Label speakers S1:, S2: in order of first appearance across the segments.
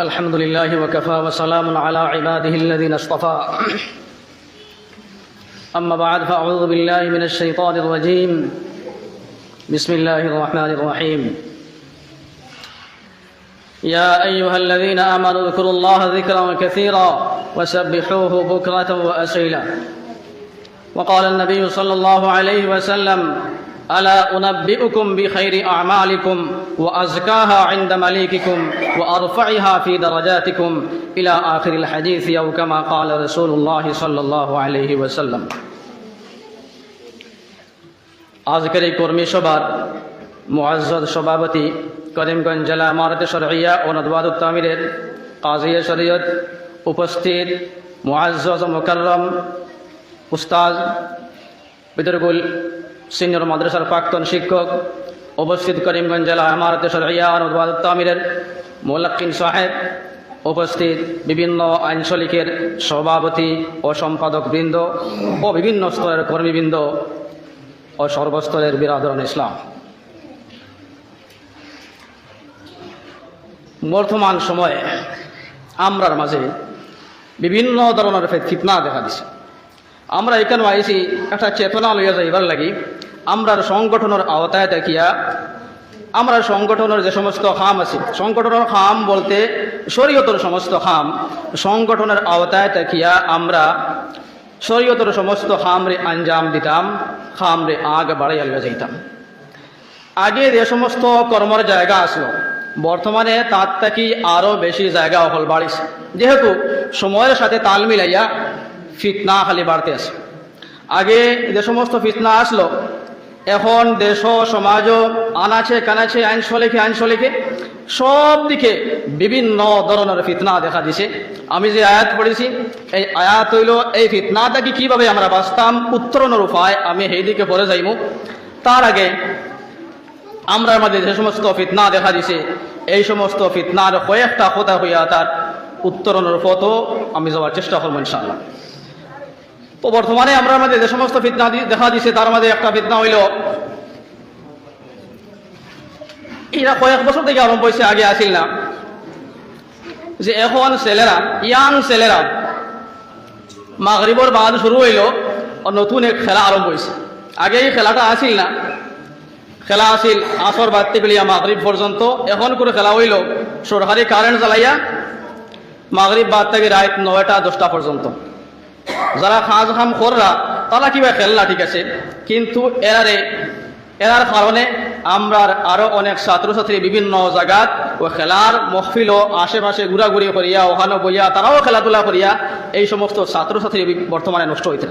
S1: الحمد لله وكفى وسلام على عباده الذين اصطفى. أما بعد فأعوذ بالله من الشيطان الرجيم. بسم الله الرحمن الرحيم. يا أيها الذين آمنوا اذكروا الله ذكرا كثيرا وسبحوه بكرة وأسيلا وقال النبي صلى الله عليه وسلم ألا أنبئكم بخير أعمالكم وأزكاها عند مليككم وأرفعها في درجاتكم إلى آخر الحديث أو كما قال رسول الله صلى الله عليه وسلم আজকের এই কর্মী সভার মুআজ্জদ সভাপতি করিমগঞ্জ জেলা আমারত শরঈয়া ও নদওয়াদ তামিরের কাজিয়া শরীয়ত উপস্থিত মুআজ্জজ মুকাররম উস্তাজ বিদরগুল সিনিয়র মাদ্রাসার প্রাক্তন শিক্ষক উপস্থিত করিমগঞ্জ জেলা আমারত ও মোলাক্কিন সাহেব, উপস্থিত বিভিন্ন আঞ্চলিকের সভাপতি ও সম্পাদক বৃন্দ ও বিভিন্ন স্তরের কর্মীবৃন্দ ও সর্বস্তরের বিরাদরণ ইসলাম। বর্তমান সময়ে আমরার মাঝে বিভিন্ন ধরনের ফিতনা দেখা দিছে। আমরা এখানে আইছি, একটা চেতনা লইয়া যাইবার লাগি। আমরার সংগঠনের আওতায় দেখিয়া আমরা সংগঠনের যে সমস্ত খাম আছে, সংগঠনের খাম বলতে শরীয়তর সমস্ত খাম, সংগঠনের আওতায় দেখিয়া আমরা শরীয়তর সমস্ত খামরে আঞ্জাম দিতাম, খামরে আগ বাড়াইয়া লইয়া যাইতাম। আগে যে সমস্ত কর্মর জায়গা আসলো, বর্তমানে তার থাকি আরও বেশি জায়গা হল বাড়িছে। যেহেতু সময়ের সাথে তাল মিলাইয়া ফিতনা খালি বাড়তে আছে। আগে যে সমস্ত ফিতনা আসলো এখন দেশ সমাজ আনাছে, কানাছে আইনশলিকে আইনশলিকে সব দিকে বিভিন্ন ধরনের ফিতনা দেখা দিছে। আমি যে আয়াত পড়েছি, এই আয়াত হইল, এই ফিতনাটাকে কীভাবে আমরা বাঁচতাম, উত্তরণের উপায় আমি সেই দিকে পড়ে যাইব তার আগে আমরা আমাদের যে সমস্ত ফিতনা দেখা দিছে, এই সমস্ত ফিতনার কয়েকটা কথা হইয়া তার উত্তরণের পথও আমি যাওয়ার চেষ্টা করব, ইনশাআল্লাহ। তো বর্তমানে আমরা আমাদের যে সমস্ত ফিতনা দেখা দিছে, তার মধ্যে একটা ফিতনা হইল, এরা কয়েক বছর থেকে আরম্ভ হয়েছে, আগে আসিল না। যে এখন ছেলেরা, ইয়াং ছেলেরা, মাগরিবর বাদ শুরু হইল নতুন এক খেলা আরম্ভ হয়েছে আগে এই খেলাটা আসিল না। খেলা আসিল, আসর বাদ থেকে লিয়া মাগরিব পর্যন্ত। এখন করে খেলা হইল সরকারি কারেন্ট জ্বালাইয়া মাগরিব বাদ থেকে রাত নয়টা দশটা পর্যন্ত। যারা খাজ খাম কররা তারা কিবা খেললা ঠিক আছে? কিন্তু এরারে, এরার কারণে আমরা আরও অনেক ছাত্রছাত্রী বিভিন্ন জায়গাত ও খেলার মহফিল আশেপাশে ঘুরাঘুরি করিয়া, ওখানে বইয়া, তারাও খেলাধুলা করিয়া এই সমস্ত ছাত্রছাত্রী বর্তমানে নষ্ট হইতে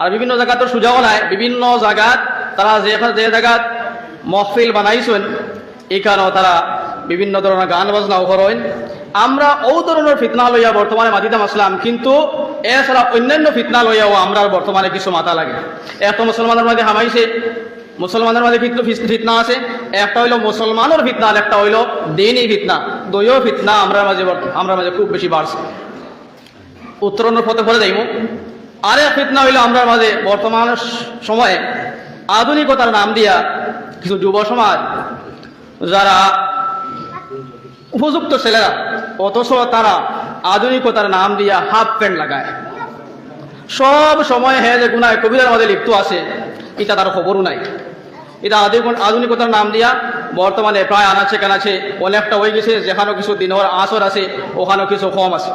S1: আর বিভিন্ন জায়গাতে সুযোগ নাই। বিভিন্ন জায়গাত তারা যে যে জায়গাত মহফিল বানাইছেন কারণে তারা বিভিন্ন ধরনের গান বাজনাও করেন। আমরা ও ধরনের ফিতনা লইয়া বর্তমানে মাতিতাম আসলাম কিন্তু এছাড়া অন্যান্য ফিতনা লইয়াও আমরা বর্তমানে কিছু মাথা লাগে। এত মুসলমানের মাঝে হামাইছে, মুসলমানের মাঝে কিন্তু ফিতনা আছে। একটা হইল মুসলমানের ফিতনা আর একটা হইল দিনই ফিতনা। দলীয় ফিতনা আমরা মাঝে আমরা মাঝে খুব বেশি বাড়ছে। উত্তরণের পথে ফলে যাইব এক ফিতনা হইল আমরা মাঝে বর্তমান সময়ে আধুনিকতার নাম দিয়া কিছু যুব সমাজ, যারা উপযুক্ত ছেলেরা, অথচ তারা আধুনিকতার নাম দিয়া হাফ প্যান্ট লাগায়। সব সময় হ্যাঁ যে গুনায় কবিতার মধ্যে লিপ্ত আছে, এটা তার খবরও নাই। এটা আধুনিক- আধুনিকতার নাম দিয়া বর্তমানে প্রায় আনাছে কানাছে অনেকটা হয়ে গেছে, যেখানেও কিছু দিনের আসর আছে, ওখানেও কিছু কম আছে।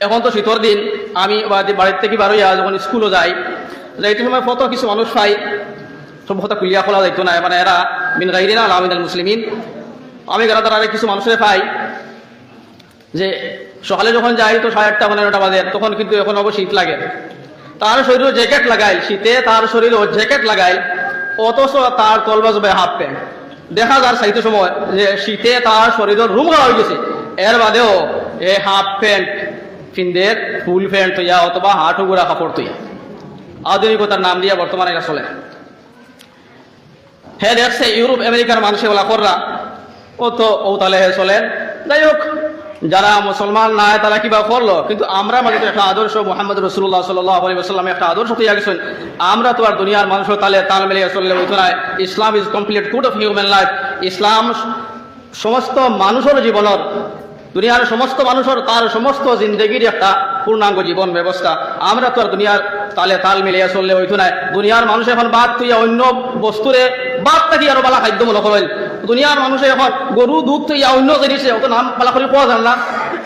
S1: এখন তো শীতর দিন, আমি বাড়ির থেকে বারোইয়া যখন স্কুলও যাই যাইতে সময় কত কিছু মানুষ পাই কথা কুলিয়া খোলা যাইতো না মানে এরা মিন গাইরিনা আলামিন মুসলিমিন। আমি গেলা তারা কিছু মানুষের পাই যে সকালে যখন যাই তো সাড়ে আটটা পনেরোটা বাজে, তখন কিন্তু এখন অবশ্য শীত লাগে। তার শরীরে জ্যাকেট লাগাইল, শীতে তার শরীরে জ্যাকেট লাগাইল, অথচ তার তল বাজবে হাফ প্যান্ট। দেখা যার সাইতে সময় যে শীতে তার শরীরের রুম হয়ে গেছে। এর বাদেও এ হাফ প্যান্ট ফিন্দের, ফুল প্যান্ট তৈয়া অথবা হাঁটু গোড়া কাপড় তৈয়া। আধুনিকতার নাম দিয়ে বর্তমানে এটা চলে। হ্যাঁ দেখছে, ইউরোপ, আমেরিকার মানুষে ওলা কররা ও তো ও তাহলে চলেন। যাই হোক যারা মুসলমান নাই তারা কিবা করল? কিন্তু আমরা মাঝে একটা আদর্শ মোহাম্মদ রসুল্লাহ সাল্লাম একটা আদর্শ তৈরি গেছেন আমরা তো আর দুনিয়ার মানুষের তালে তাল মিলিয়ে চললে হইতো না Islam is complete code of human life ইসলাম সমস্ত মানুষের জীবনের, দুনিয়ার সমস্ত মানুষের তার সমস্ত জিন্দগির একটা পূর্ণাঙ্গ জীবন ব্যবস্থা। আমরা তো আর দুনিয়ার তালে তাল মিলিয়ে চললে হইতো নাই। দুনিয়ার মানুষ এখন বাদ তুই অন্য বস্তুরে বাদ থাকি আরও বালা খাদ্য মনে দুনিয়ার মানুষে এখন গরু, দুধ তুই অন্য জিনিসে অত নাম বালা করে পাওয়া যান না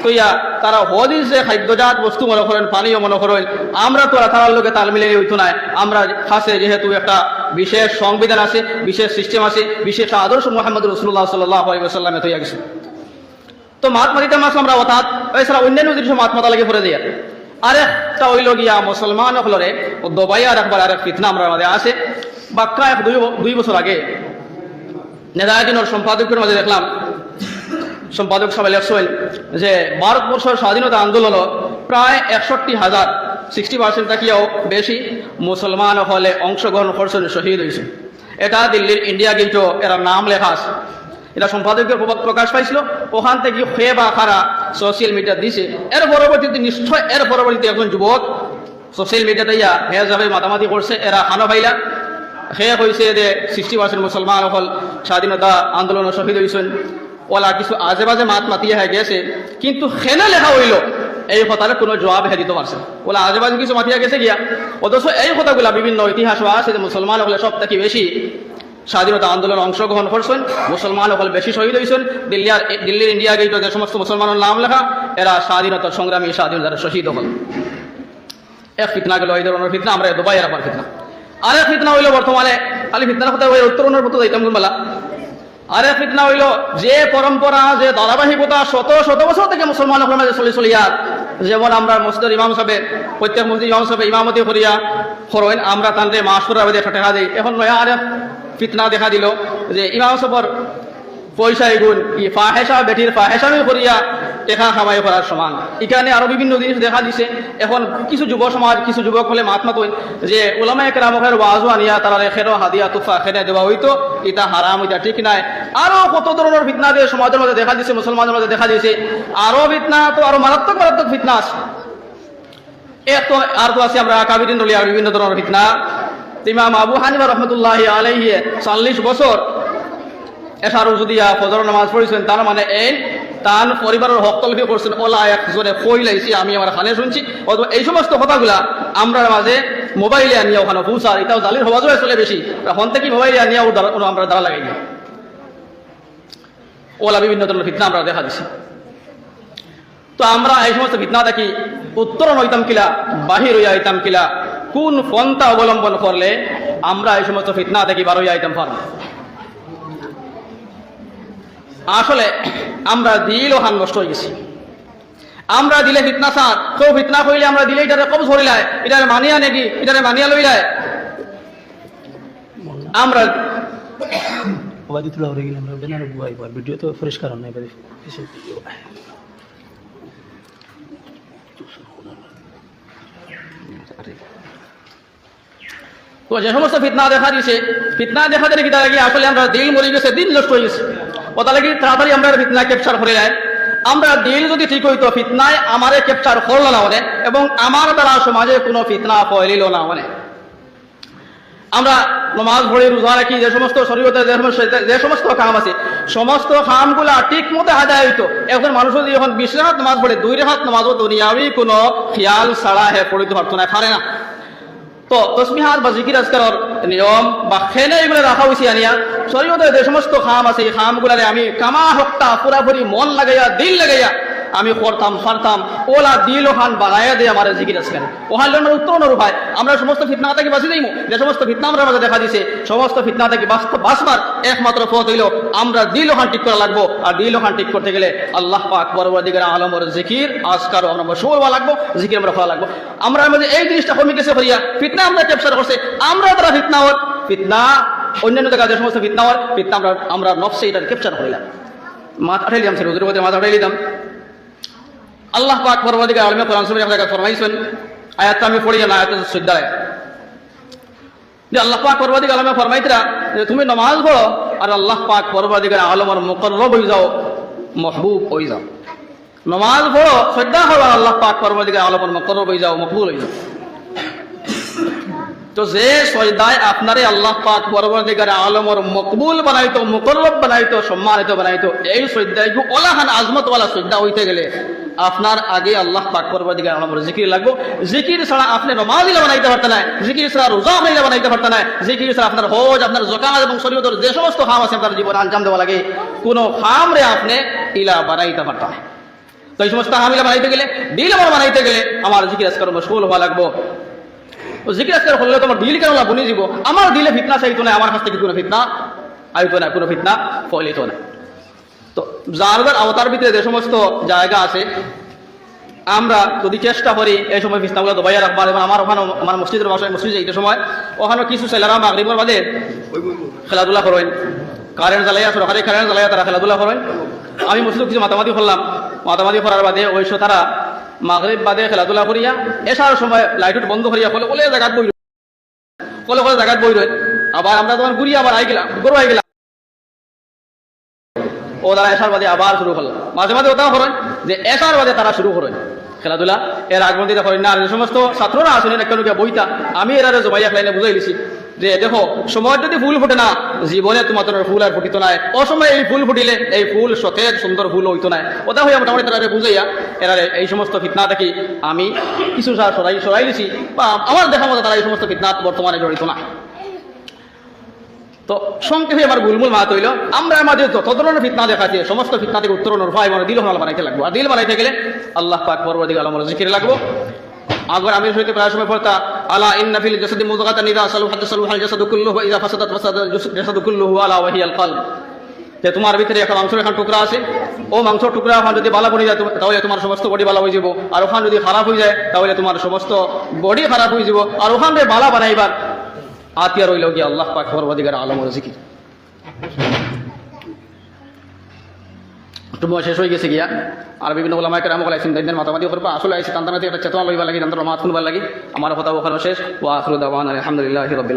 S1: তুইয়া তারা হদিসে খাদ্যজাত বস্তু মনে করেন, পানীয় মনে করেন, আমরা তো তার লোকে তাল মিলিয়ে হইতো না আমরা খাসে যেহেতু একটা বিশেষ সংবিধান আছে, বিশেষ সিস্টেম আছে, বিশেষ আদর্শ মোহাম্মদ রসুল্লাহ সাল্লাহ সাল্লামে তৈয়া গেছে। তো মাত মারিতে মাস আমরা অর্থাৎ এছাড়া অন্যান্য জিনিস মাত মাতা লাগে পড়ে দিয়ে। আরেকটা হইল গিয়া মুসলমান হলরে আর একবার আরেক ফিতনা আমরা মাঝে আসে বাক্কা এক দুই দুই বছর আগে নেদায়দিনের সম্পাদকের মাঝে দেখলাম। সম্পাদক সবাই লেখছেন যে ভারতবর্ষের স্বাধীনতা আন্দোলন প্রায় একষট্টি হাজার সিক্সটি পার্সেন্ট থাকিয়াও বেশি মুসলমান হলে অংশগ্রহণ করছেন শহীদ হয়েছে। এটা দিল্লির ইন্ডিয়া গেটও এরা নাম লেখা আছে। এটা সম্পাদকের প্রভাব প্রকাশ পাইছিল। ওখান থেকে হয়ে বা খারা সোশ্যাল মিডিয়া দিছে। এর পরবর্তীতে নিশ্চয় এর পরবর্তীতে একজন যুবক সোশ্যাল মিডিয়াতে ইয়া হে যাবে মাতামাতি করছে। এরা খানো ভাইলা। সে হয়েছে যে সৃষ্টি পার্সেন্ট মুসলমান হল স্বাধীনতা আন্দোলনের শহীদ হয়েছেন ওলা কিছু আজে বাজে মাত মাতি হয়ে গেছে কিন্তু সেনে লেখা হইল এই কথার কোনো জবাব হে দিতে পারছে ওলা আজে বাজে কিছু মাতিয়া গেছে গিয়া অথচ এই কথাগুলা বিভিন্ন ইতিহাস আছে যে মুসলমান হলে সব থেকে বেশি স্বাধীনতা আন্দোলন অংশগ্রহণ করছেন মুসলমান হল বেশি শহীদ হয়েছেন দিল্লি আর দিল্লির ইন্ডিয়া গেটে যে সমস্ত মুসলমানের নাম লেখা এরা স্বাধীনতা সংগ্রামী স্বাধীনতার শহীদ হল এক ফিতনা গেল এই ধরনের ফিতনা আমরা দুবাই এর ফিতনা আরেক ফিতনা হইল বর্তমানে। খালি ফিতনার কথা ওই উত্তরণের মতো যাইতাম গুনবালা আরে ফিতনা হইল যে পরম্পরা, যে ধারাবাহিকতা শত শত বছর থেকে মুসলমান মাঝে চলে আর। যেমন আমরা মসজিদের ইমাম সাহেব, প্রত্যেক মসজিদ ইমাম সাহেব ইমামতি করিয়া হরইন আমরা তান্দ্রে মাস করার একটা টাকা দিই। এখন নয়া আরে ফিতনা দেখা দিল যে ইমাম সাহেবর পয়সা এগুন ই ফাহেসা বেটির ফাহেসামি করিয়া টেকা খামাই করার সমান। এখানে আরও বিভিন্ন জিনিস দেখা দিছে। এখন কিছু যুব সমাজ, কিছু যুবক হলে মাত মাতইন যে ওলামা একরামকের ওয়াজু আনিয়া তারা খেরো, হাদিয়া, তুফা খেনে দেওয়া হইতো। এটা হারাম, এটা ঠিক নাই। আরও কত ধরনের ফিতনা দিয়ে সমাজের মধ্যে দেখা দিছে, মুসলমানের মধ্যে দেখা দিছে, আরও ফিতনা, তো আরও মারাত্মক মারাত্মক ফিতনা আছে। এত, আর তো আছে আমরা কাবিরিন বিভিন্ন ধরনের ফিতনা। ইমাম আবু হানিফা রহমতুল্লাহ আলাইহি চল্লিশ বছর এসার দিয়া ফজর নামাজ পড়েছেন, তার মানে এই তার পরিবারের হক তলবি করছেন, ওলা একজনে কই লাইছি আমি আমার খানে শুনছি। অথবা এই সমস্ত কথাগুলা আমরা মাঝে মোবাইলে আনিয়া ওখানে পৌঁছার এটাও জালির হবাজও চলে বেশি। এখন থেকে মোবাইলে আনিয়া আমরা দ্বারা লাগাই দিই। ওলা বিভিন্ন ধরনের ফিতনা আমরা দেখা দিছি। তো আমরা এই সমস্ত ফিতনা দেখি, উত্তরণ হইতাম কিলা, বাহির হইয়া হইতাম কিলা, কোন পন্থা অবলম্বন করলে আমরা এই সমস্ত ফিতনা থেকে বার হইয়া হইতাম আসলে আমরা দিল হান নষ্ট হয়ে গেছি। আমরা দিলে ফিতনা সার কেউ ফিতনা কইলে আমরা দিলে এটারে কব ধরিলায় এটারে মানিয়া নাকি এটারে মানিয়া লইলায় আমরা
S2: ওবাদি তুলা হয়ে গেলাম বেনার বুয়াই বার ভিডিও তো পরিষ্কার নাই এসে
S1: তো যে সমস্ত ফিতনা দেখা দিয়েছে ফিতনা দেখা দিলে কি তারা কি আসলে আমরা দিল মরে গেছে দিন নষ্ট হয়ে গেছে। ও তাহলে কি তাড়াতাড়ি আমরা ফিতনা ক্যাপচার করে নেয়? আমরা দিল যদি ঠিক হইতো ফিতনায় আমারে ক্যাপচার করল না মানে এবং আমার দ্বারা সমাজে কোনো ফিতনা ফয়লিল না মানে। আমরা নমাজ পড়ি, রোজা রাখি, যে সমস্ত শরীয়তে যে সমস্ত- কাম আছে, সমস্ত কামগুলা ঠিক মতো আদায় হইতো। এখন মানুষ যদি এখন বিশ রাহাত নামাজ পড়ে, দুই রাহাত নামাজও দুনিয়াবি কোনো খেয়াল ছাড়া হে পড়িতে পারতো না পারে না। তো তসমিহাত বা জিকির আজকার নিয়ম বা খেলে এগুলো রাখা হয়েছে আনিয়া। শরীয়তে যে সমস্ত খাম আছে, এই খামগুলারে আমি কামা হকটা পুরাপুরি মন লাগাইয়া, দিল লাগাইয়া আমি করতাম ফারতাম ওলা দিল ওখান বানাইয়া দিয়ে আমার জিকির আজকার ওখান জন্য উত্তর হয়। আমরা সমস্ত ফিতনা থেকে বাঁচি দিইমু যে সমস্ত ফিতনা আমরা মাঝে দেখা দিছে, সমস্ত ফিতনা থেকে বাঁচবার একমাত্র পথ হইল আমরা দিল ওখান ঠিক করা লাগবো। আর দিল ওখান ঠিক করতে গেলে আল্লাহ পাক পরবর্তীকার আলমর জিকির আজকারও আমরা মশুর হওয়া লাগবো, জিকির আমরা করা লাগবো। আমরা মধ্যে এই জিনিসটা কমে গেছে হইয়া ফিতনা আমরা ক্যাপচার করছে। আমরা তারা ফিতনা হওয়ার ফিতনা অন্যান্য জায়গায় যে সমস্ত ফিতনা হয়, ফিতনা আমরা আমরা নফসে এটা ক্যাপচার করিলাম মাথা উঠাই লিলাম ছিল হুজুরের মধ্যে মাথা উঠাই লিলাম। আল্লাহ পাক পরবর্তীকার আলমে কোরআন শরীফ আপনাকে ফরমাইছেন। আয়াতটা আমি পড়ি না আয়াত সুদ্দায় যে আল্লাহ পাক পরবর্তীকার আলমে ফরমাইতরা যে তুমি নমাজ পড়ো, আর আল্লাহ পাক পরবর্তীকার আলমের মুকররব হয়ে যাও, মহবুব হয়ে যাও। নমাজ পড়ো শ্রদ্ধা করো আল্লাহ পাক পরবর্তীকার আলমের মুকররব হয়ে যাও, মকবুল হয়ে যাও। তো যে সজদায় আপনারে আল্লাহ পাক পরবর্তীকারে আলমর মকবুল বানাইতো মুকরব বানাইতো, সম্মানিত বানাইতো, এই সজ্জায় ওলাহান আজমত ওয়ালা সজ্জা হইতে গেলে আপনার আগে আল্লাহ পাক পরবর্তীকার আলমর জিকির লাগবো। জিকির ছাড়া আপনি রমাদিলা বানাইতে পারতেন না, জিকির ছাড়া রোজা হইলে বানাইতে পারতেন না, জিকির ছাড়া আপনার হজ, আপনার জকাত এবং শরীয়তের যে সমস্ত খাম আছে আপনার জীবন আঞ্জাম দেওয়া লাগে, কোনো খামরে আপনি ইলা বানাইতে পারতেন তো এই সমস্ত হামিলা বানাইতে গেলে, দিল বানাইতে গেলে আমার জিকির আজকার মশগুল হওয়া লাগবো। আজকার হলে তোমার দিল কেন বলে যাব আমার দিলে ফিতনা চাইতো না আমার কাছ থেকে কোনো ফিতনা? আইতো না, কোনো ফিতনা? ফলিত না তো জানবার আওতার ভিতরে যে সমস্ত জায়গা আছে, আমরা যদি চেষ্টা করি এই সময় ফিতনাগুলো দবাইয়া রাখবার, এবং আমার ওখানে আমার মসজিদের বাসায় মসজিদ এই সময় ওখানে কিছু ছেলেরা মাগরিবর বাদে খেলাধুলা করেন। কারেন্ট জ্বালাইয়া, সরকারি কারেন্ট জ্বালাইয়া তারা খেলাধুলা করেন। আমি মসজিদ কিছু মাতামাতি করলাম। মাতামাতি করার বাদে ওই তারা মাগরিব বাদে খেলাধুলা করিয়া, এসার সময় লাইট বন্ধ করিয়া কলে কলে জায়গাত বই কলে কলে জায়গাত বই রয় আবার আমরা তখন ঘুরিয়ে আবার আই গেলাম, গরু আই গেলাম। ও তারা এসার বাদে আবার শুরু করল মাঝে মাঝে ওটাও করেন যে এসার বাদে তারা শুরু করেন খেলাধুলা, এর আগ মধ্যে করেন না। সমস্ত ছাত্ররা আসেন একটা লোকে বইতা? আমি এরারে জবাইয়া লাইনে বুঝাই দিছি। যে দেখো, সময় যদি ফুল ফুটে না, জীবনে তোমার ফুল আর ফুটিত নাই। অসময়ে এই ফুল ফুটিলে, এই ফুল সতেজ, সুন্দর ফুল হইতো নাই। ওটা হইয়া মোটামুটি তারা বুঝাইয়া এরারে এই সমস্ত ফিতনা দেখি আমি কিছু সার সরাই সরাই দিছি, বা আমার দেখা মতো তারা এই সমস্ত ফিতনাত বর্তমানে জড়িত না। তো সংক্ষেপে আমার গুলমুল মাত হইল, আমরা আমাদের যত ধরনের ফিতনা দেখাচ্ছে সমস্ত ফিতনা থেকে উত্তরণ উপায় মানে দিল হামাল বানাইতে লাগবো। আর দিল বানাইতে গেলে আল্লাহ পাক পরবর্তী আলম জিকির লাগবো। আগর আমি সহিত প্রায় সময় পড়তা, আলা ইন্না ফিল জাসাদি মুদগাতান ইযা সালু হাদ সালু হাল জাসাদু কুল্লুহু ইযা ফাসাদাত ফাসাদা জাসাদু কুল্লুহু আলা ওয়াহিয়াল কলব। যে তোমার ভিতরে একটা মাংসের এখন টুকরা আছে। ও মাংস টুকরা ওখান যদি বালা পড়ে যায় তাহলে তোমার সমস্ত বডি বালা হয়ে যাব আর ওখান যদি খারাপ হয়ে যায়, তাহলে তোমার সমস্ত বডি খারাপ হয়ে যাব আর ওখান বালা বানাইবার। আতিয়া রইল গিয়ে আল্লাহ পাক পরবদিগার আলম জিকির। বয়স শেষ হয়ে গেছে গিয়া। আর বিভিন্ন ওলামায় কেরাম বলাইছেন দাইদের মাতামাতি করবা আসলে আইসি তান্তানাতে একটা চেতনা লইবা লাগি তান্তার মাত শুনবার লাগি। আমার কথা ওখানে শেষ। ওয়া আসলে দাওয়ান আলহামদুলিল্লাহ রাব্বিল